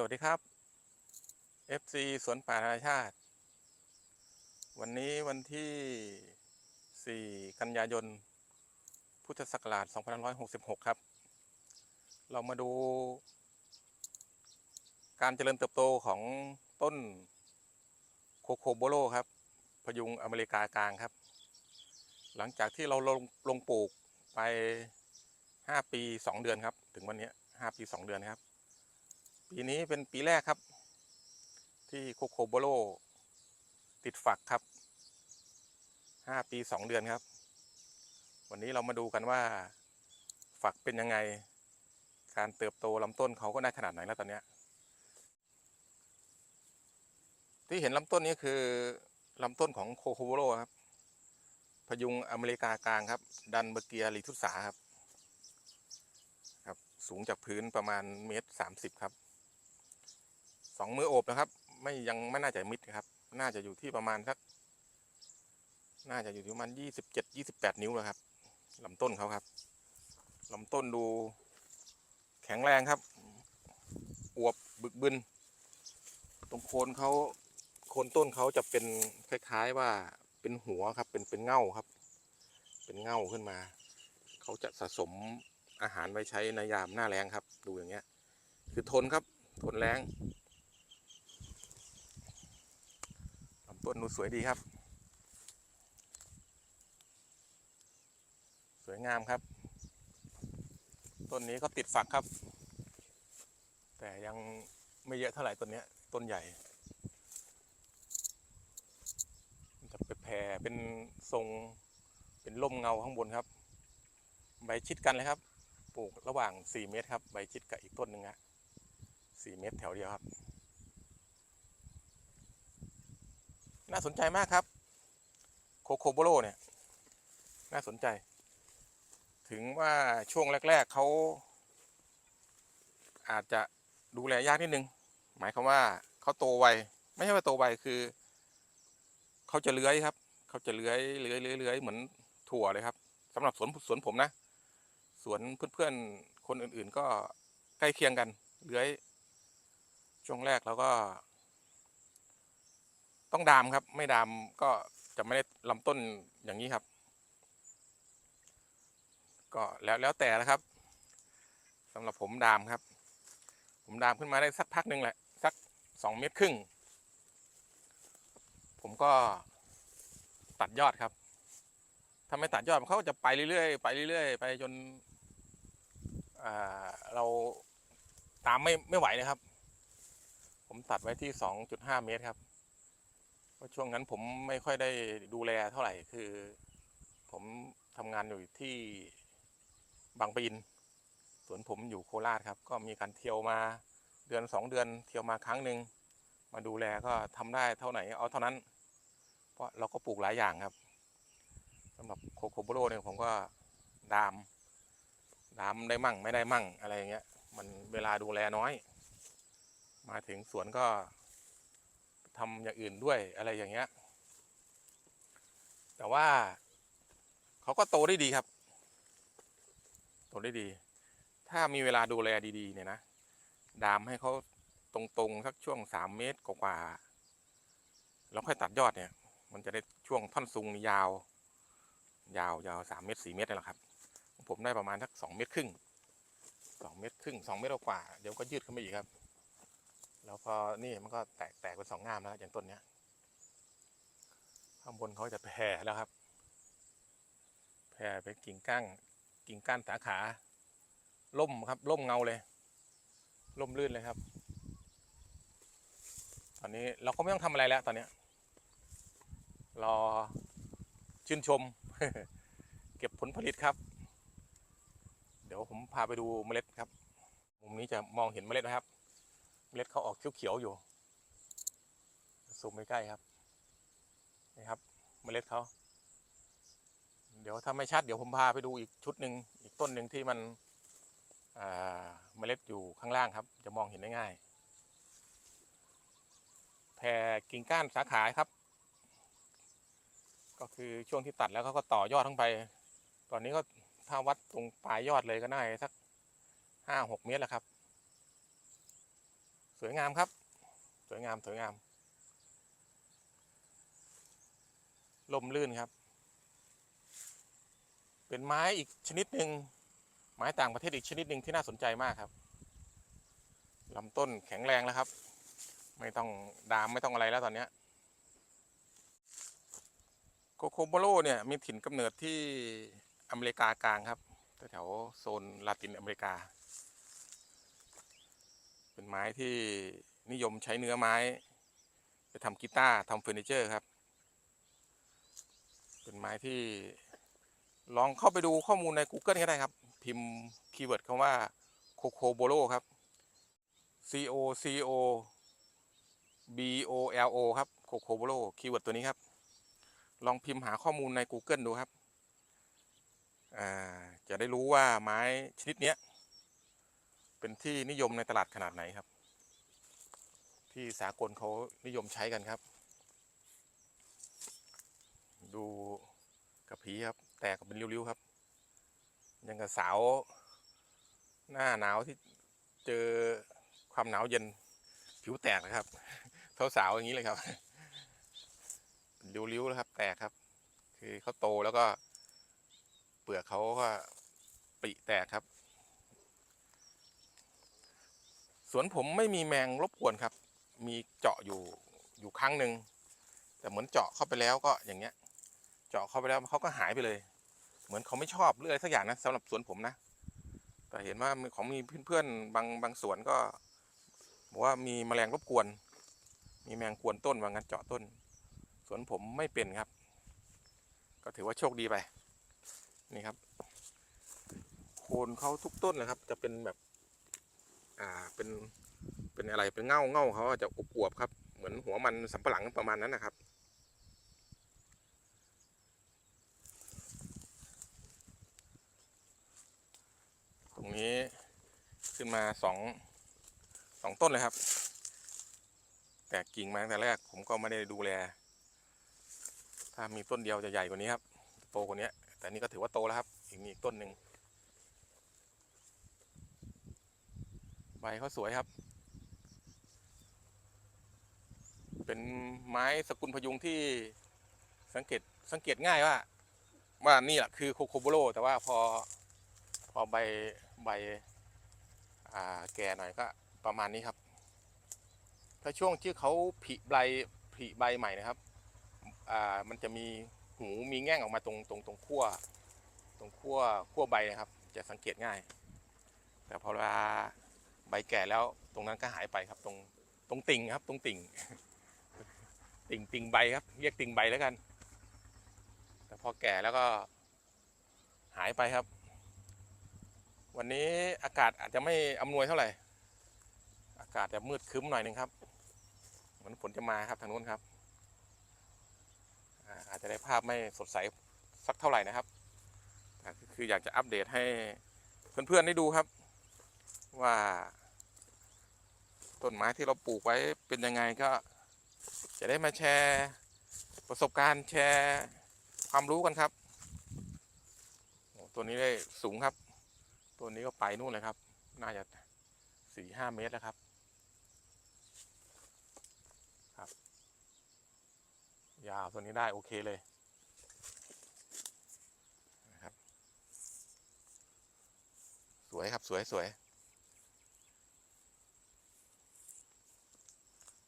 สวัสดีครับ FC สวนป่านานาชาติ วันนี้วันที่ 4 กันยายน พุทธศักราช 2566 ครับ เรามาดู การเจริญเติบโตของต้นโคโคโบโลครับ พยุงอเมริกากลางครับ หลังจากที่เราลงลงปลูกไป 5 ปี 2 เดือนครับ ถึงวันนี้ 5 ปี 2 เดือนครับ ปีนี้เป็นปีแรกครับ ที่โคโคโบโลติดฝักครับ5ปี2เดือนครับ วันนี้เรามาดูกันว่า ฝักเป็นยังไง การเติบโตลำต้นเขาก็ได้ขนาดไหนแล้วตอนนี้ที่เห็นลำต้นนี้คือลำต้นของโคโคโบโลครับ พยุงอเมริกากลางครับ ดันเบเกียรีทุสาครับ ครับ สูงจากพื้นประมาณเมตรสามสิบครับ สองมือโอบนะครับ ไม่ยังไม่น่าจะมิดครับ น่าจะอยู่ที่ประมาณสัก น่าจะอยู่ที่ประมาณยี่สิบเจ็ดยี่สิบแปดนิ้วแล้วครับลำต้นเขาครับลำต้นดู แข็งแรงครับ อวบบึกบึน ตรงโคนเขาโคนต้นเขาจะเป็นคล้าย ๆว่าเป็นหัวครับ เป็นเป็นเง่าครับ เป็นเง่าขึ้นมา เขาจะสะสมอาหารไว้ใช้ในยามหน้าแล้งครับ ดูอย่างเงี้ย คือทนครับ ทนแรงลำ ต้นดูสวยดีครับ สวยงามครับ ต้นนี้ก็ติดฝักครับ แต่ยังไม่เยอะเท่าไหร่ต้นนี้ต้นใหญ่จะไปแผ่เป็นทรงเป็นร่มเงาข้างบนครับ ใบชิดกันเลยครับ ปลูกระหว่าง 4 เมตรครับ ใบชิดกับอีกต้นหนึ่งฮะ4เมตรแถวเดียวครับ น่าสนใจมากครับ โคโคโบโลเนี่ย น่าสนใจ ถึงว่าช่วงแรก ๆเขาอาจจะดูแลยากนิดนึง หมายความว่าเขาโตไว ไม่ใช่ว่าโตไวคือเขาจะเลื้อยครับ เขาจะเลื้อยเลื้อยเลื้อยเลื้อยเหมือนถั่วเลยครับสำหรับสวนสวนผมนะ สวนเพื่อนๆคนอื่นๆ ก็ใกล้เคียงกัน เลื้อย ช่วงแรกเราก็ ต้องดามครับ ไม่ดามก็จะไม่ได้ลำต้นอย่างนี้ครับ ก็แล้วแล้วแต่นะครับสำหรับผมดามครับ ผมดามขึ้นมาได้สักพักหนึ่งแหละ สักสองเมตรครึ่ง ผมก็ตัดยอดครับถ้าไม่ตัดยอดเขาก็จะไปเรื่อยๆไปเรื่อยๆไปจนอ่าเราตามไม่ไม่ไหวเลยครับ ผมตัดไว้ที่สองจุดห้าเมตรครับ เพราะช่วงนั้นผมไม่ค่อยได้ดูแลเท่าไหร่คือ ผมทำงานอยู่ที่บางปะอินสวนผมอยู่โคราชครับ ก็มีการเที่ยวมาเดือนสองเดือนเที่ยวมาครั้งหนึ่งมาดูแลก็ทำได้เท่าไหนเอาเท่านั้น เพราะเราก็ปลูกหลายอย่างครับสำหรับโคโคโบโรเนี่ยผมก็ดาม ดามได้มั่งไม่ได้มั่งอะไรอย่างเงี้ย มันเวลาดูแลน้อย มาถึงสวนก็ ทำอย่างอื่นด้วยอะไรอย่างเงี้ย แต่ว่าเขาก็โตได้ดีครับ โตได้ดี ถ้ามีเวลาดูแลดีๆ เนี่ยนะ ดามให้เขาตรงๆสักช่วงสามเมตรกว่าๆแล้วค่อยตัดยอดเนี่ย มันจะได้ช่วงท่อนซุงยาว ยาวยาวสามเมตรสี่เมตรนี่แหละครับ ผมได้ประมาณสักสองเมตรครึ่งสองเมตรครึ่งสองเมตรกว่า เดี๋ยวก็ยืดขึ้นไปอีกครับ แล้วพอนี่มันก็แตกแตกเป็นสองงามแล้วอย่างต้นเนี้ย ข้างบนเขาจะแผ่แล้วครับ แผ่เป็นกิ่งก้างกิ่งก้านสาขาล่มครับล่มเงาเลยล่มลื่นเลยครับ ตอนนี้เราก็ไม่ต้องทำอะไรแล้วตอนเนี้ยรอชื่นชม เก็บผลผลิตครับ เดี๋ยวผมพาไปดูเมล็ดครับ มุมนี้จะมองเห็นเมล็ดนะครับ เมล็ดเขาออกเขียวๆอยู่ซูมใกล้ครับนี่ครับเมล็ดเขาเดี๋ยวถ้าไม่ชัดเดี๋ยวผมพาไปดูอีกชุดหนึ่งอีกต้นหนึ่งที่มันเมล็ดอยู่ข้างล่างครับ จะมองเห็นได้ง่ายแผ่กิ่งก้านสาขาครับ ก็คือช่วงที่ตัดแล้วเขาก็ต่อยอดทั้งไป ตอนนี้ก็ถ้าวัดตรงปลายยอดเลยก็น่าสักห้าหกเมตรแล้วครับ สวยงามครับ สวยงามสวยงามลมลื่นครับ เป็นไม้อีกชนิดหนึ่งไม้ต่างประเทศอีกชนิดหนึ่งที่น่าสนใจมากครับลำต้นแข็งแรงแล้วครับ ไม่ต้องดามไม่ต้องอะไรแล้วตอนนี้โคโคโบโลเนี่ยมีถิ่นกำเนิดที่อเมริกากลางครับแถวโซนลาตินอเมริกา เป็นไม้ที่นิยมใช้เนื้อไม้ ไปทำกีตาร์ทำเฟอร์นิเจอร์ครับ เป็นไม้ที่ลองเข้าไปดูข้อมูลใน Google ก็ได้ครับ พิมพ์คีย์เวิร์ดคำว่าโคโคโบโลครับ C O C O B O L O ครับโคโคโบโลคีย์เวิร์ดตัวนี้ครับ ลองพิมพ์หาข้อมูลใน Google ดูครับอ่าจะได้รู้ว่าไม้ชนิดนี้ เป็นที่นิยมในตลาดขนาดไหนครับ ที่สากลเขานิยมใช้กันครับ ดูกระพีครับ แตกเป็นริ้วๆครับ ยังกับสาวหน้าหนาวที่เจอความหนาวเย็นผิวแตกนะครับเท่าสาวอย่างนี้เลยครับริ้วๆแล้วครับ แตกครับ คือเขาโตแล้วก็ เปลือกเขาก็ปริแตกครับ สวนผมไม่มีแมงรบกวนครับ มีเจาะอยู่อยู่ครั้งหนึ่งแต่เหมือนเจาะเข้าไปแล้วก็อย่างเงี้ย เจาะเข้าไปแล้วเขาก็หายไปเลย เหมือนเขาไม่ชอบเรื่อยสักอย่างนะสำหรับสวนผมนะ แต่เห็นว่าของมีเพื่อนๆบางบางสวนก็บอกว่ามีแมลงรบกวน มีแมงกวนต้นว่างั้นเจาะต้น สวนผมไม่เป็นครับ ก็ถือว่าโชคดีไป นี่ครับ โคนเขาทุกต้นเลยครับ จะเป็นแบบ อ่าเป็นเป็นอะไรเป็นเง่าเง่าเขาจจะอวบๆครับ เหมือนหัวมันสำปะหลังประมาณนั้นนะครับตรงนี้ขึ้นมาสองสองต้นเลยครับ แต่กิ่งมาตั้งแต่แรกผมก็ไม่ได้ดูแล ถ้ามีต้นเดียวจะใหญ่กว่านี้ครับ โตกว่านี้ แต่นี่ก็ถือว่าโตแล้วครับ อีกมีอีกต้นหนึ่ง ใบเขาสวยครับ เป็นไม้สกุลพยุงที่สังเกตสังเกตง่ายว่า ว่านี่แหละคือโคโคโบโลแต่ว่าพอพอใบใบแก่หน่อยก็ประมาณนี้ครับ ถ้าช่วงที่เขาผลิใบผลิใบใหม่นะครับมันจะมีหูมีแง่งออกมาตรงตรงตรงขั้วตรงขั้วขั้วใบนะครับ จะสังเกตง่าย แต่พอเวลา ใบแก่แล้วตรงนั้นก็หายไปครับตรงตรงติ่งครับ ตรงติ่ง ติ่งติ่งใบครับ เรียกติ่งใบแล้วกัน แต่พอแก่แล้วก็หายไปครับ วันนี้อากาศอาจจะไม่อำนวยเท่าไหร่ อากาศจะมืดครึ้มหน่อยหนึงครับเหมือนฝนจะมาครับทางนู้นครับอาจจะได้ภาพไม่สดใสสักเท่าไหร่นะครับคืออยากจะอัปเดตให้เพื่อนๆได้ดูครับ ว่า ต้นไม้ที่เราปลูกไว้เป็นยังไงก็จะได้มาแชร์ประสบการณ์แชร์ความรู้กันครับ ตัวนี้ได้สูงครับ ตัวนี้ก็ไปนู่นเลยครับ น่าจะสี่ห้าเมตรแล้วครับ ครับ ยาวตัวนี้ได้โอเคเลยนะครับ สวยครับสวยสวย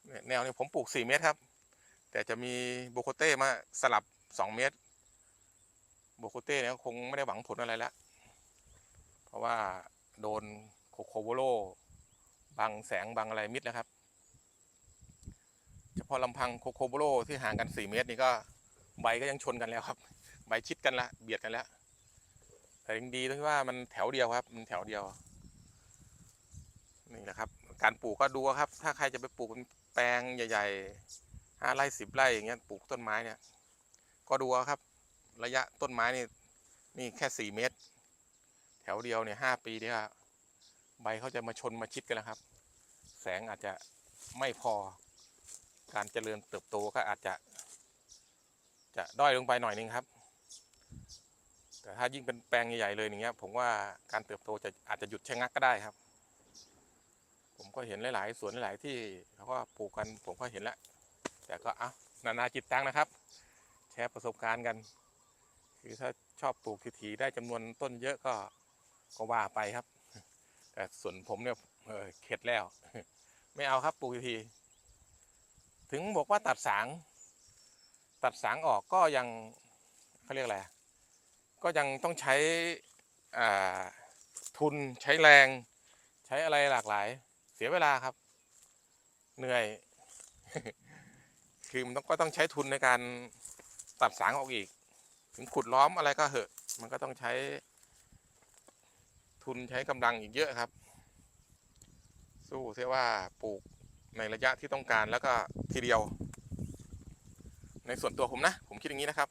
เนี่ย แนวนี้ผมปลูกสี่เมตรครับ แต่จะมีโบโคเต้มาสลับสองเมตรโบโคเต้เนี่ยคงไม่ได้หวังผลอะไรแล้วเพราะว่าโดนโคโคโบโลบังแสงบังอะไรมิดแล้วครับ เฉพาะลำพังโคโคโบโลที่ห่างกัน 4 เมตรนี่ก็ใบก็ยังชนกันแล้วครับ ใบชิดกันละเบียดกันแล้ว แต่ยังดีตรงที่ว่ามันแถวเดียวครับ มันแถวเดียว นี่แหละครับ การปลูกก็ดูครับ ถ้าใครจะไปปลูกเป็น แปลงใหญ่ๆห้าไร่สิบไร่อย่างเงี้ยปลูกต้นไม้เนี่ย ก็ดูเอาครับ ระยะต้นไม้นี่นี่แค่สี่เมตร แถวเดียวเนี่ยห้าปีเนี่ยใบเขาจะมาชนมาชิดกันแล้วครับ แสงอาจจะไม่พอ การเจริญเติบโตก็อาจจะ จะด้อยลงไปหน่อยนึงครับ แต่ถ้ายิ่งเป็นแปลงใหญ่ๆเลยอย่างเงี้ย ผมว่าการเติบโตจะอาจจะหยุดชะงักก็ได้ครับ ผมก็เห็นหลาย ๆ สวนหลายๆที่เขาก็ปลูกกันผมก็เห็นแล้ว แต่ก็อะนานาจิตตังนะครับ แชร์ประสบการณ์กัน คือถ้าชอบปลูกทีๆได้จำนวนต้นเยอะก็ก็ว่าไปครับ แต่ส่วนผมเนี่ยเออเข็ดแล้ว ไม่เอาครับปลูกทีถึงบอกว่าตัดสาง ตัดสางออกก็ยังเขาเรียกอะไรก็ยังต้องใช้ทุนใช้แรงใช้อะไรหลากหลาย สียเวลาครับ เหนื่อย คือมันต้องก็ต้องใช้ทุนในการตัดสางออกอีก ถึงขุดล้อมอะไรก็เหอะ มันก็ต้องใช้ ทุนใช้กำลังอีกเยอะครับ สู้เสียว่าปลูกในระยะที่ต้องการแล้วก็ทีเดียว ในส่วนตัวผมนะ ผมคิดอย่างนี้นะครับ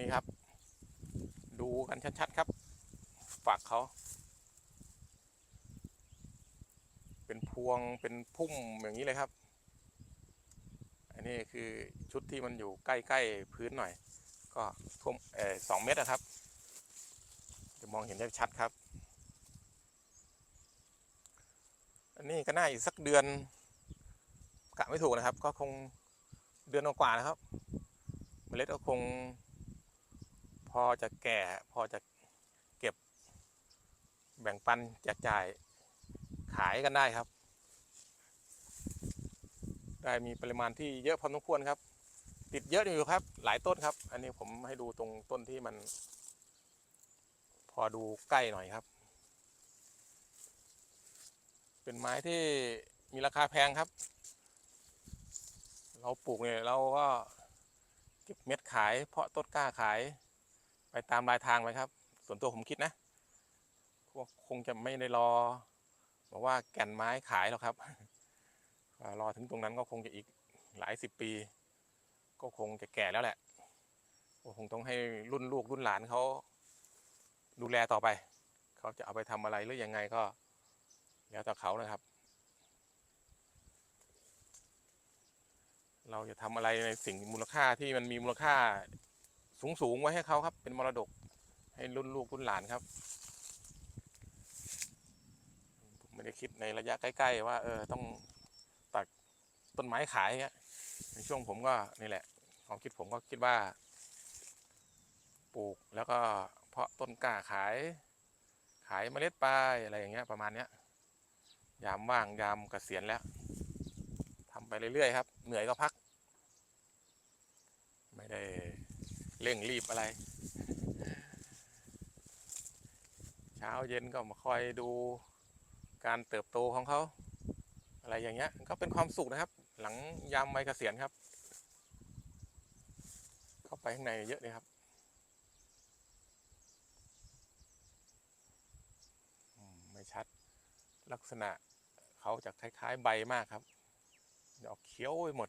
นี่ครับ ดูกันชัดๆครับ ฝัก เขา เป็นพวงเป็นพุ่มอย่างนี้เลยครับ อันนี้คือชุดที่มันอยู่ใกล้ๆพื้นหน่อย ก็ท่วมสองเมตรนะครับจะมองเห็นได้ชัดครับ อันนี้ก็น่าอีกสักเดือนกะไม่ถูกนะครับ ก็คงเดือนกว่านะครับ เมล็ดก็คง พอจะแก่พอจะ แบ่งปันแจกจ่ายขายกันได้ครับ ได้มีปริมาณที่เยอะพอสมควรครับ ติดเยอะอยู่ครับ หลายต้นครับ อันนี้ผมให้ดูตรงต้นที่มัน พอดูใกล้หน่อยครับ เป็นไม้ที่มีราคาแพงครับ เราปลูกเนี่ยเราก็เก็บเม็ดขาย เพาะต้นกล้าขาย ไปตามรายทางไปครับ ส่วนตัวผมคิดนะ ว่าคงจะไม่ได้รอบอกว่าแก่นไม้ขายหรอกครับรอถึงตรงนั้นก็คงจะอีกหลายสิบปี ก็คงจะแก่แล้วแหละก็คงต้องให้รุ่นลูกรุ่นหลานเขาดูแลต่อไป เขาจะเอาไปทำอะไรหรือยังไงก็ แล้วแต่เขานะครับ เราจะทำอะไรในสิ่งมูลค่าที่มันมีมูลค่าสูงสูงไว้ให้เขาครับ เป็นมรดกให้รุ่นลูกรุ่นหลานครับ ผม ไม่ได้คิดในระยะใกล้ๆ ว่า เออต้องตัดต้นไม้ขายเงี้ยในช่วงผมก็นี่แหละความคิดผมก็คิดว่า ปลูกแล้วก็เพาะต้นกล้าขาย ขายเมล็ดไปอะไรอย่างเงี้ย ประมาณเนี้ยยามว่างยามเกษียณแล้วทำไปเรื่อยๆครับ เหนื่อยก็พัก ไม่ได้เร่งรีบอะไร เช้าเย็นก็มาคอยดู การเติบโตของเขา อะไรอย่างเงี้ยก็เป็นความสุขนะครับ หลังยามวัยเกษียณครับ เข้าไปข้างในเยอะเลยครับไม่ชัดลักษณะเขาจะคล้าย ๆ ใบมากครับออกเขียวไปหมด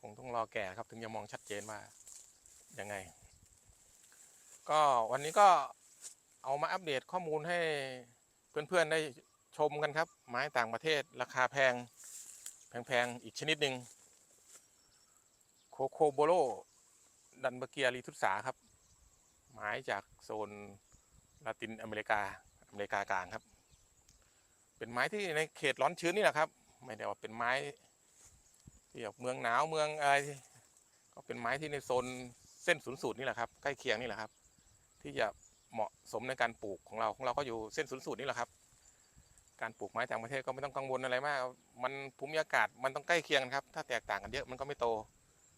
คงต้องรอแก่ครับถึงจะมองชัดเจนว่ายังไง ก็วันนี้ก็เอามาอัปเดตข้อมูลให้ เพื่อนๆได้ชมกันครับ ไม้ต่างประเทศราคาแพง แพงๆอีกชนิดหนึ่งโคโคโบโลดันเบเกียรีทุสาครับไม้จากโซนลาตินอเมริกาอเมริกากลางครับ เป็นไม้ที่ในเขตร้อนชื้นนี่แหละครับ ไม่ได้ว่าเป็นไม้ที่แบบเมืองหนาวเมืองอะไรก็เป็นไม้ที่ในโซนเส้นศูนย์สูตรนี่แหละครับ ใกล้เคียงนี่แหละครับ ที่จะ เหมาะสมในการปลูกของเราของเราก็อยู่เส้นศูนย์สูตรนี่แหละครับ การปลูกไม้ต่างประเทศก็ไม่ต้องกังวลอะไรมาก มันภูมิอากาศมันต้องใกล้เคียงกันครับ ถ้าแตกต่างกันเยอะมันก็ไม่โต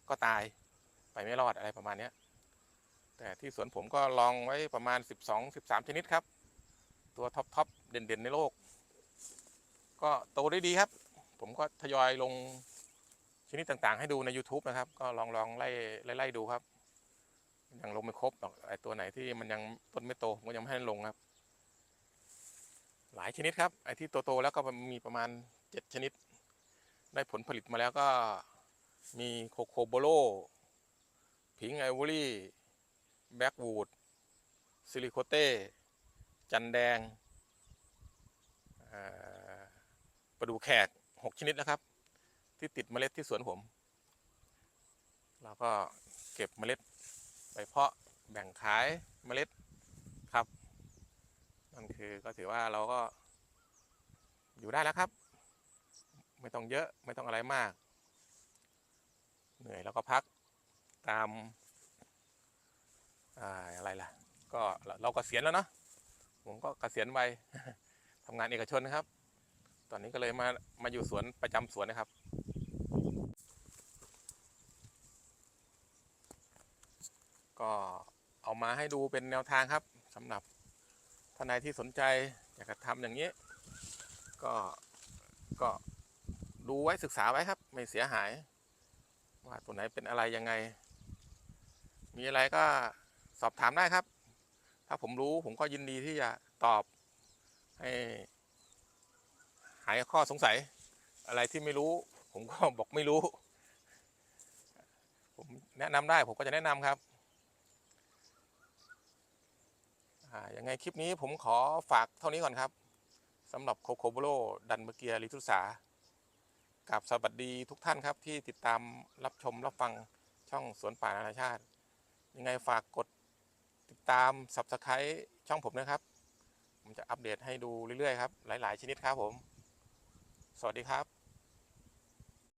ก็ตายไปไม่รอดอะไรประมาณนี้แต่ที่สวนผมก็ลองไว้ประมาณ 12 13 ชนิดครับ ตัวท็อปท็อปเด่นๆ ในโลก ก็โตได้ดีครับ ผมก็ทยอยลงชนิดต่างๆ ให้ดูใน YouTube นะครับ ก็ลองลองไล่ไล่ดูครับ ยังลงไม่ครบหรอกไอตัวไหนที่มันยังต้นไม่โตมก็ยังไม่ให้ลงครับ หลายชนิดครับ ไอที่โตๆแล้วก็มีประมาณ7ชนิด ได้ผลผลิตมาแล้วก็มีโคโคโบโลพิงไอวอรี่แบ็กวูดซิลิโคเต้จันแดงประดูแขก6ชนิดนะครับที่ที่ติดเมล็ดที่สวนผม เราก็เก็บเมล็ด ไปเพาะแบ่งขายเมล็ดครับนั่นคือก็ถือว่าเราก็อยู่ได้แล้วครับ ไม่ต้องเยอะไม่ต้องอะไรมาก เหนื่อยแล้วก็พักตามอ่าอะไรล่ะ ก็เราเรากเกษียณแล้วเนาะผมก็เกษียณไปทำงานเอกชนนะครับ ตอนนี้ก็เลยมามาอยู่สวนประจำสวนนะครับ ก็เอามาให้ดูเป็นแนวทางครับสำหรับท่านใดที่สนใจอยากจะทำอย่างนี้ ก็ก็ดูไว้ศึกษาไว้ครับ ไม่เสียหาย ว่าตัวไหนเป็นอะไรยังไง มีอะไรก็สอบถามได้ครับ ถ้าผมรู้ผมก็ยินดีที่จะตอบให้หายข้อสงสัย อะไรที่ไม่รู้ ผมก็บอกไม่รู้ ผมแนะนำได้ผมก็จะแนะนำครับ อ่ายังไงคลิปนี้ผมขอฝากเท่านี้ก่อนครับสำหรับโคโคโบโลดันเบอร์เกียลิทุสากับสวัสดีทุกท่านครับที่ติดตามรับชมรับฟังช่องสวนป่านานาชาติ ยังไงฝากกดติดตาม Subscribe ช่องผมนะครับ ผมจะอัปเดตให้ดูเรื่อยๆครับ หลาย ๆ ชนิดครับผม สวัสดีครับ